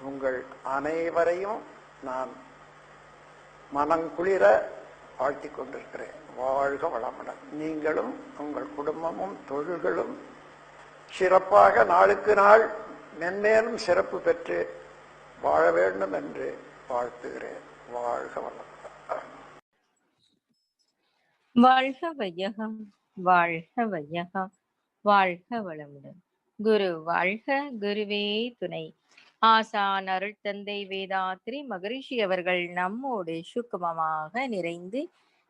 உங்கள் அனைவரையும் நான் மனங்குளிர வாழ்த்திக் கொண்டிருக்கிறேன். வாழ்க வளமுடன். நீங்களும் உங்கள் குடும்பமும் தொழில்களும் சிறப்பாக நாளுக்கு நாள் மென்மேலும் சிறப்பு பெற்று வாழ வேண்டும் என்று வாழ்த்துகிறேன். வாழ்க வளமுடன். வாழ்க வையகம் வாழ்க வையகம் வாழ்க வளமுடன். குரு வாழ்க குருவே துணை. ஆசான் அருள் தந்தை வேதாத்ரி மகரிஷி அவர்கள் நம்மோடு சுக்குமமாக நிறைந்து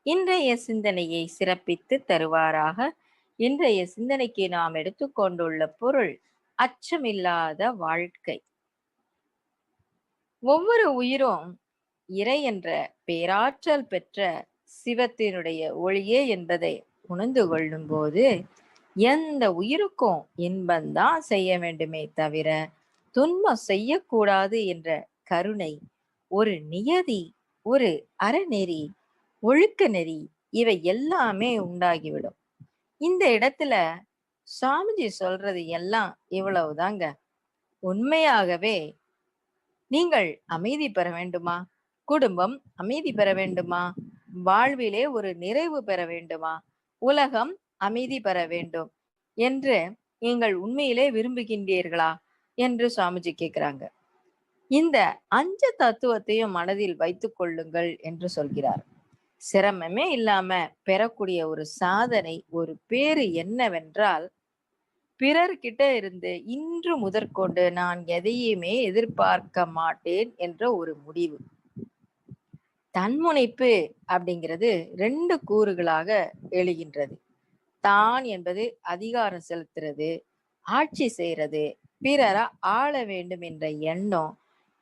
இன்றைய சிந்தனையை சிறப்பித்து தருவாராக. இன்றைய சிந்தனைக்கு நாம் எடுத்துக்கொண்டுள்ள பொருள் அச்சமில்லாத வாழ்க்கை. ஒவ்வொரு உயிரும் இறை என்ற பேராற்றல் பெற்ற சிவத்தினுடைய ஒளியே என்பதை உணர்ந்து கொள்ளும் போது எந்த உயிருக்கும் இன்பந்தான் செய்ய வேண்டுமே தவிர துன்பம் செய்யக்கூடாது என்ற கருணை ஒரு நியதி ஒரு அறநெறி ஒழுக்க நெறி இவை எல்லாமே உண்டாகிவிடும். இந்த இடத்துல சாமிஜி சொல்றது எல்லாம் இவ்வளவுதாங்க. உண்மையாகவே நீங்கள் அமைதி பெற வேண்டுமா? குடும்பம் அமைதி பெற வேண்டுமா? வாழ்விலே ஒரு நிறைவு பெற வேண்டுமா? உலகம் அமைதி பெற வேண்டும் என்று நீங்கள் உண்மையிலே விரும்புகின்றீர்களா? என்று சுவாமிஜி கேட்கிறாங்க இந்த அஞ்சு தத்துவத்தையும் மனதில் வைத்துக் கொள்ளுங்கள் என்று சொல்கிறார். சிரமமே இல்லாம பெறக்கூடிய ஒரு சாதனை ஒரு பேரு என்னவென்றால் பிறர்கிட்ட இருந்து இன்று முதற்கொண்டு நான் எதையுமே எதிர்பார்க்க மாட்டேன் என்ற ஒரு முடிவு. தன்முனைப்பு அப்படிங்கிறது ரெண்டு கூறுகளாக எழுகின்றது. தான் என்பது அதிகாரம் செலுத்துறது ஆட்சி செய்யறது பிறரை ஆள வேண்டும் என்ற எண்ணம்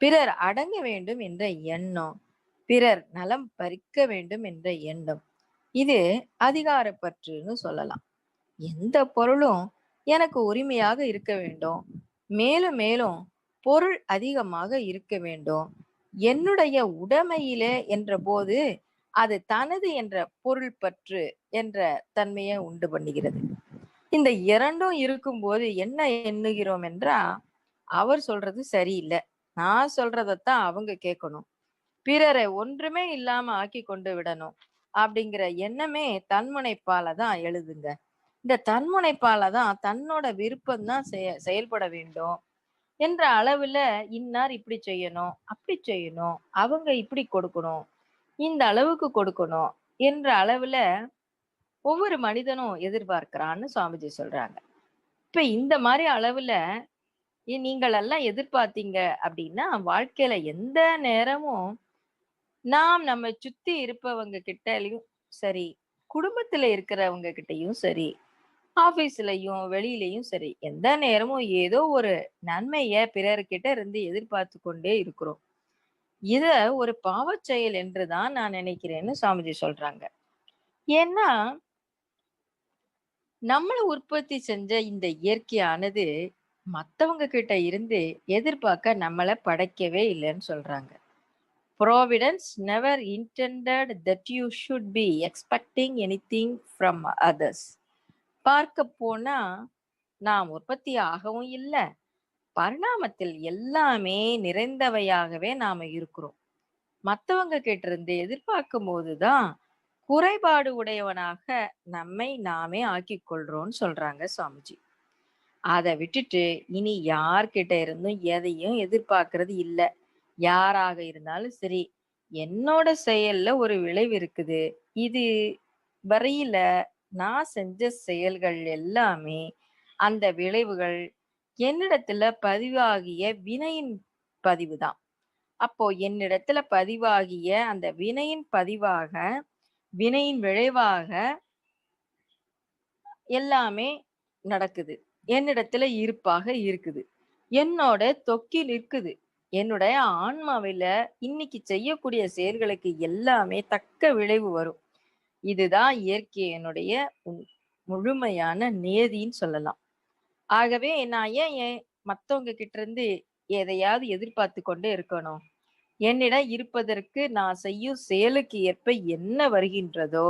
பிறர் அடங்க வேண்டும் என்ற எண்ணம் பிறர் நலம் பறிக்க வேண்டும் என்ற எண்ணம். இது அதிகாரப்பற்றுன்னு சொல்லலாம். எந்த பொருளும் எனக்கு உரிமையாக இருக்க வேண்டும். மேலும் மேலும் பொருள் அதிகமாக இருக்க வேண்டும். என்னுடைய உடைமையிலே என்ற போது அது தனது என்ற பொருள் பற்று என்ற தன்மையை உண்டு பண்ணுகிறது. இந்த இரண்டும் இருக்கும்போது என்ன எண்ணுகிறோம் என்றா அவர் சொல்றது சரியில்லை. நான் சொல்றதைத்தான் அவங்க கேட்கணும். பிறரை ஒன்றுமே இல்லாம ஆக்கி கொண்டு விடணும் அப்படிங்கிற எண்ணமே தன்முனைப்பால தான் எழுதுங்க. இந்த தன்முனைப்பால தான் தன்னோட விருப்பம் தான் செய செயல்பட வேண்டும் என்ற அளவுல இன்னார் இப்படி செய்யணும் அப்படி செய்யணும் அவங்க இப்படி கொடுக்கணும் இந்த அளவுக்கு கொடுக்கணும் என்ற அளவுல ஒவ்வொரு மனிதனும் எதிர்பார்க்கிறான்னு சுவாமிஜி சொல்றாங்க. இப்ப இந்த மாதிரி அளவுல நீங்கள் எல்லாம் எதிர்பார்த்தீங்க அப்படின்னா வாழ்க்கையில எந்த நேரமும் நாம் நம்ம சுத்தி இருப்பவங்க கிட்டயும் சரி குடும்பத்துல இருக்கிறவங்க கிட்டயும் சரி ஆபீஸ்லயும் வெளியிலயும் சரி எந்த நேரமும் ஏதோ ஒரு நன்மைய பிறர்கிட்ட இருந்து எதிர்பார்த்து கொண்டே இருக்கிறோம். இத ஒரு பாவச் செயல் என்றுதான் நான் நினைக்கிறேன்னு சுவாமிஜி சொல்றாங்க. ஏன்னா நம்மள உற்பத்தி செஞ்ச இந்த இயற்கையானது மத்தவங்க கிட்ட இருந்து எதிர்பார்க்க நம்மளை படைக்கவே இல்லைன்னு சொல்றாங்க. Providence never intended that you should be expecting anything from others பார்க்க போனா நாம் உற்பத்தி ஆகவும் இல்லை பரிணாமத்தில் எல்லாமே நிறைந்தவையாகவே நாம இருக்கிறோம். மற்றவங்க கிட்ட இருந்து எதிர்பார்க்கும் போதுதான் குறைபாடு உடையவனாக நம்மை நாமே ஆக்கிக் கொள்றோம்னு சொல்றாங்க சுவாமிஜி. அதை விட்டுட்டு இனி யார்கிட்ட இருந்தும் எதையும் எதிர்பார்க்கறது இல்லை. யாராக இருந்தாலும் சரி என்னோட செயல்ல ஒரு விளைவு இருக்குது. இது வரையில நான் செஞ்ச செயல்கள் எல்லாமே அந்த விளைவுகள் என்னிடத்துல பதிவாகிய வினையின் பதிவுதான். அப்போ என்னிடத்துல பதிவாகிய அந்த வினையின் பதிவாக வினையின் விளைவாக எல்லாமே நடக்குது. என்னிடத்துல இருப்பாக இருக்குது. என்னோட தொக்கில் இருக்குது என்னுடைய ஆன்மாவில இன்னைக்கு செய்யக்கூடிய செயல்களுக்கு எல்லாமே தக்க விளைவு வரும். இதுதான் இயற்கையினுடைய என்னுடைய முழுமையான நேதின்னு சொல்லலாம். ஆகவே நான் ஏன் ஏன் மத்தவங்க கிட்ட இருந்து எதையாவது எதிர்பார்த்து கொண்டே இருக்கணும்? என்னிடம் இருப்பதற்கு நான் செய்யும் செயலுக்கு ஏற்ப என்ன வருகின்றதோ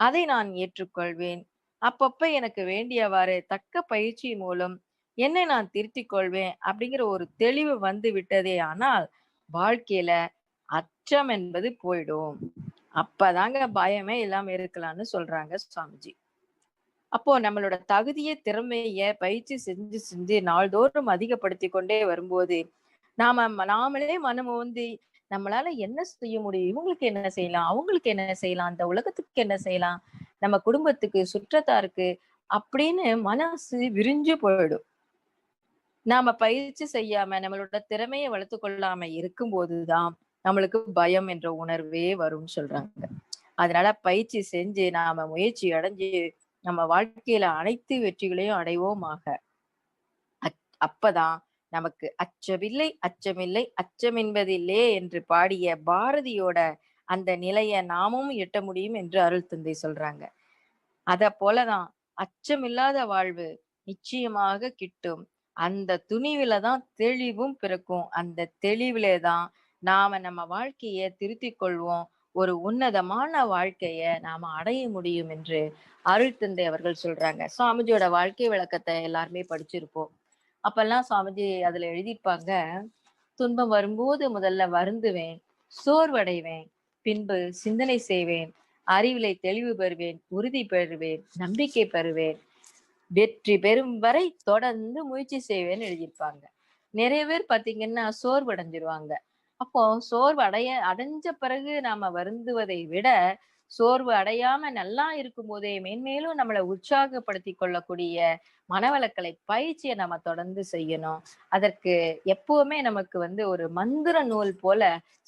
அதை நான் ஏற்றுக்கொள்வேன். அப்பப்ப எனக்கு வேண்டியவாறு தக்க பயிற்சி மூலம் என்னை நான் திருத்திக் கொள்வேன் அப்படிங்கிற ஒரு தெளிவு வந்து விட்டதே ஆனால் வாழ்க்கையில அச்சம் என்பது போயிடும். அப்பதாங்க பயமே இல்லாம இருக்கலாம்னு சொல்றாங்க சுவாமிஜி. அப்போ நம்மளோட தகுதியை திறமைய பயிற்சி செஞ்சு செஞ்சு நாள்தோறும் அதிகப்படுத்தி கொண்டே வரும்போது நாம நாமளே மனம் ஓந்தி நம்மளால என்ன செய்ய முடியும்? இவங்களுக்கு என்ன செய்யலாம்? அவங்களுக்கு என்ன செய்யலாம்? அந்த உலகத்துக்கு என்ன செய்யலாம்? நம்ம குடும்பத்துக்கு சுற்றத்தாருக்கு அப்படின்னு மனசு விரிஞ்சு போயிடும். நாம பயிற்சி செய்யாம நம்மளோட திறமையை வளர்த்து கொள்ளாம இருக்கும்போதுதான் நம்மளுக்கு பயம் என்ற உணர்வே வரும்னு சொல்றாங்க. அதனால பயிற்சி செஞ்சு நாம முயற்சி அடைஞ்சு நம்ம வாழ்க்கையில அனைத்து வெற்றிகளையும் அடைவோமாக. அப்பதான் நமக்கு அச்சமில்லை அச்சமில்லை அச்சம் என்பதில்லே என்று பாடிய பாரதியோட அந்த நிலையை நாமும் எட்ட முடியும் என்று அருள் தந்தை சொல்றாங்க. அத போலதான் அச்சமில்லாத வாழ்வு நிச்சயமாக கிட்டும். அந்த துணிவில தான் தெளிவும் பிறக்கும். அந்த தெளிவிலே தான் நாம நம்ம வாழ்க்கைய திருத்திக் கொள்வோம். ஒரு உன்னதமான வாழ்க்கைய நாம அடைய முடியும் என்று அருள் தந்தை அவர்கள் சொல்றாங்க. சுவாமிஜியோட வாழ்க்கை விளக்கத்தை எல்லாருமே படிச்சிருப்போம். அப்பெல்லாம் சுவாமிஜி அதுல எழுதியிருப்பாங்க துன்பம் வரும்போது முதல்ல வருந்துவேன் சோர்வடைவேன் பின்பு சிந்தனை செய்வேன் அறிவிலை தெளிவு பெறுவேன் உறுதி பெறுவேன் நம்பிக்கை பெறுவேன் வெற்றி பெறும் வரை தொடர்ந்து முயற்சி செய்வேன்னு எழுதியிருப்பாங்க. நிறைய பேர் பாத்தீங்கன்னா சோர்வடைஞ்சிருவாங்க. அப்போ சோர்வு அடைய அடைஞ்ச பிறகு நாம வருந்துவதை விட சோர்வு அடையாம நல்லா இருக்கும் போதே மேன்மேலும் நம்மளை உற்சாகப்படுத்தி கொள்ளக்கூடிய மனவளக்கலை பயிற்சியை நம்ம தொடர்ந்து செய்யணும். அதற்கு எப்பவுமே நமக்கு வந்து ஒரு மந்திர நூல் போல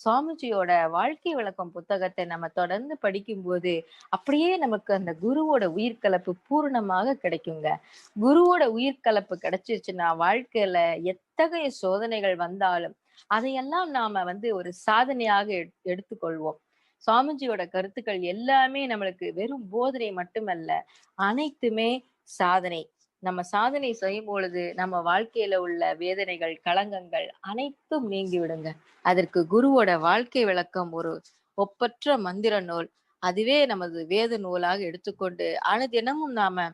சுவாமிஜியோட வாழ்க்கை விளக்கம் புத்தகத்தை நம்ம தொடர்ந்து படிக்கும்போது அப்படியே நமக்கு அந்த குருவோட உயிர்கலப்பு பூரணமாக கிடைக்குங்க. குருவோட உயிர்கலப்பு கிடைச்சிருச்சுன்னா வாழ்க்கையில எத்தகைய சோதனைகள் வந்தாலும் அதையெல்லாம் நாம வந்து ஒரு சாதனையாக எடுத்துக்கொள்வோம். சுவாமிஜியோட கருத்துக்கள் எல்லாமே நம்மளுக்கு வெறும் போதனை மட்டுமல்ல அனைத்துமே சாதனை. நம்ம சாதனை செய்யும் பொழுது நம்ம வாழ்க்கையில உள்ள வேதனைகள் களங்கங்கள் அனைத்தும் நீங்கி விடுங்க அதற்கு குருவோட வாழ்க்கை விளக்கம் ஒரு ஒப்பற்ற மந்திர நூல். அதுவே நமது வேத நூலாக எடுத்துக்கொண்டு அனுதினமும் நாம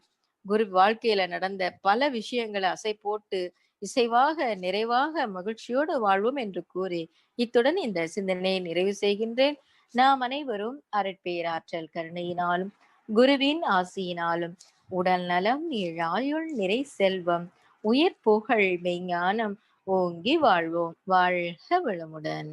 குரு வாழ்க்கையில நடந்த பல விஷயங்களை அசை போட்டு இசைவாக நிறைவாக மகிழ்ச்சியோடு வாழ்வோம் என்று கூறி இத்துடன் இந்த சிந்தனையை நிறைவு செய்கின்றேன். நாம் அனைவரும் அரட்பேராற்றல் கருணையினாலும் குருவின் ஆசியினாலும் உடல் நலம் நீழாயுள் நிறை செல்வம் உயிர் புகழ் மெய்ஞானம் ஓங்கி வாழ்வோம். வாழ்க வளமுடன்.